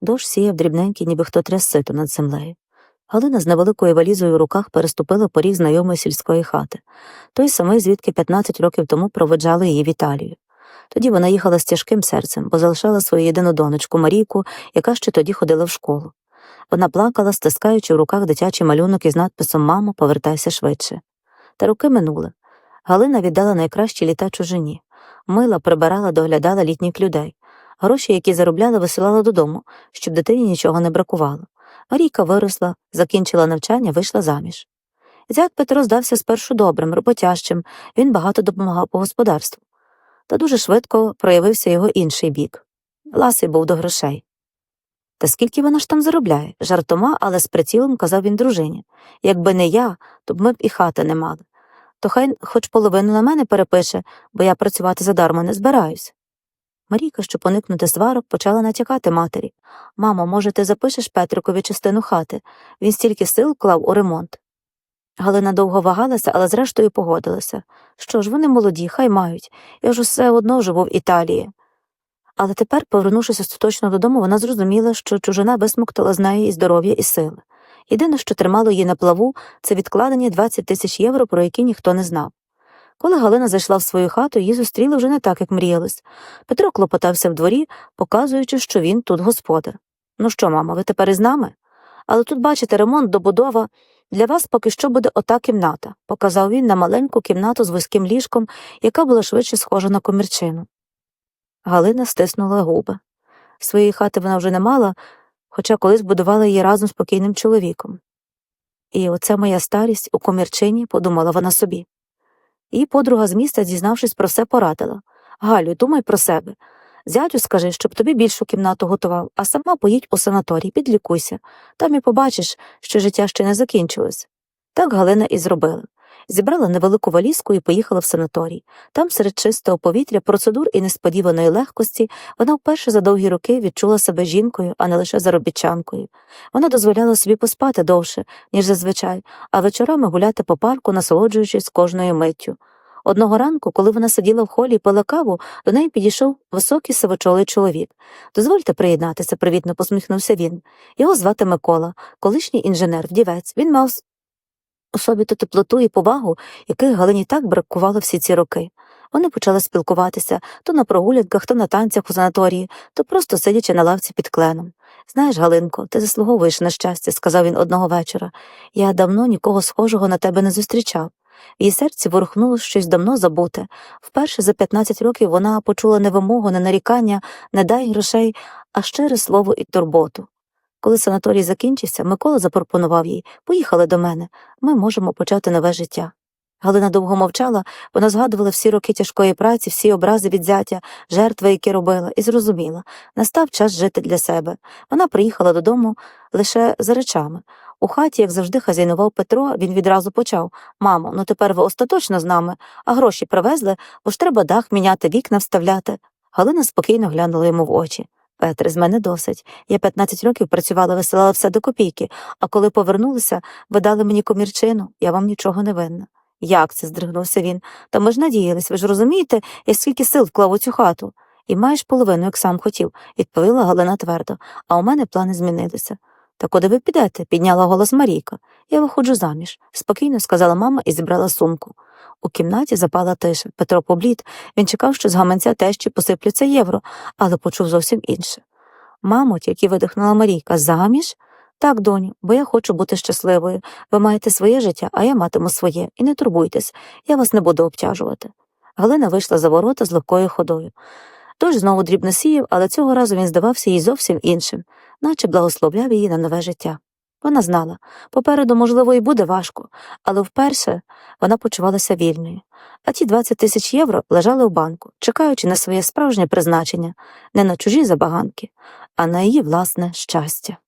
Дощ сіяв дрібненький, ніби хто тряс сито над землею. Галина з невеликою валізою в руках переступила поріг знайомої сільської хати, той самий, звідки 15 років тому проведжали її в Італію. Тоді вона їхала з тяжким серцем, бо залишала свою єдину донечку Марійку, яка ще тоді ходила в школу. Вона плакала, стискаючи в руках дитячий малюнок із надписом Мамо, повертайся швидше. Та роки минули. Галина віддала найкращі літа чужині. Мила, прибирала, доглядала літніх людей. Гроші, які заробляла, висилала додому, щоб дитині нічого не бракувало. Марійка виросла, закінчила навчання, вийшла заміж. Зять Петро здався спершу добрим, роботящим, він багато допомагав по господарству. Та дуже швидко проявився його інший бік. Ласий був до грошей. Та скільки вона ж там заробляє? Жартома, але з прицілом казав він дружині. Якби не я, то б ми б і хати не мали. То хай хоч половину на мене перепише, бо я працювати задарма не збираюсь. Марійка, щоб уникнути сварок, почала натякати матері. Мамо, може, ти запишеш Петрикові частину хати? Він стільки сил клав у ремонт. Галина довго вагалася, але зрештою погодилася. Що ж, вони молоді, хай мають. Я ж усе одно живу в Італії. Але тепер, повернувшись остаточно додому, вона зрозуміла, що чужина висмоктала з неї і здоров'я, і сили. Єдине, що тримало її на плаву, це відкладені 20 тисяч євро, про які ніхто не знав. Коли Галина зайшла в свою хату, її зустріли вже не так, як мріялось. Петро клопотався в дворі, показуючи, що він тут господар. Ну що, мама, ви тепер із нами? Але тут, бачите, ремонт, добудова. Для вас поки що буде ота кімната, показав він на маленьку кімнату з вузьким ліжком, яка була швидше схожа на комірчину. Галина стиснула губи. Своєї хати вона вже не мала, хоча колись будувала її разом з покійним чоловіком. І оце моя старість у комірчині, подумала вона собі. Її подруга з міста, дізнавшись про все, порадила Галю, думай про себе. Зятю скажи, щоб тобі більшу кімнату готував, а сама поїдь у санаторій, підлікуйся. Там і побачиш, що життя ще не закінчилось. Так Галина і зробила. Зібрала невелику валізку і поїхала в санаторій. Там, серед чистого повітря, процедур і несподіваної легкості, вона вперше за довгі роки відчула себе жінкою, а не лише заробітчанкою. Вона дозволяла собі поспати довше, ніж зазвичай, а вечорами гуляти по парку, насолоджуючись кожною миттю. Одного ранку, коли вона сиділа в холі і пила каву, до неї підійшов високий сивочолий чоловік. Дозвольте приєднатися, привітно посміхнувся він. Його звати Микола, колишній інженер, вдівець. Він мав собі ту теплоту і повагу, яких Галині так бракувало всі ці роки. Вони почали спілкуватися то на прогулянках, то на танцях у санаторії, то просто сидячи на лавці під кленом. Знаєш, Галинко, ти заслуговуєш на щастя, сказав він одного вечора. Я давно нікого схожого на тебе не зустрічав. В її серці ворухнуло щось давно забуте. Вперше за 15 років вона почула не вимогу, не нарікання, не дай грошей, а щире слово і турботу. Коли санаторій закінчився, Микола запропонував їй поїхали до мене, ми можемо почати нове життя. Галина довго мовчала, вона згадувала всі роки тяжкої праці, всі образи від зятя, жертви, які робила, і зрозуміла настав час жити для себе. Вона приїхала додому лише за речами. У хаті, як завжди, хазяйнував Петро, він відразу почав Мамо, ну тепер ви остаточно з нами, а гроші привезли, бо ж треба дах міняти, вікна вставляти. Галина спокійно глянула йому в очі. Петре, з мене досить. Я 15 років працювала, висилала все до копійки, а коли повернулися, ви дали мені комірчину, я вам нічого не винна. Як це? здригнувся він. Та ми ж надіялись, ви ж розумієте, я скільки сил вклав у цю хату. І маєш половину, як сам хотів, відповіла Галина твердо, а у мене плани змінилися. Та куди ви підете? підняла голос Марійка. Я виходжу заміж, спокійно сказала мама і зібрала сумку. У кімнаті запала тиша. Петро поблід. Він чекав, що з гаманця тещі посипляться євро, але почув зовсім інше. Мамо, тільки видихнула Марійка, заміж? Так, доню, бо я хочу бути щасливою. Ви маєте своє життя, а я матиму своє. І не турбуйтесь, я вас не буду обтяжувати. Галина вийшла за ворота з легкою ходою. Дощ знову дрібно сіяв, але цього разу він здавався їй зовсім іншим, наче благословляв її на нове життя. Вона знала, попереду, можливо, і буде важко, але вперше вона почувалася вільною. А ті 20 тисяч євро лежали у банку, чекаючи на своє справжнє призначення, не на чужі забаганки, а на її власне щастя.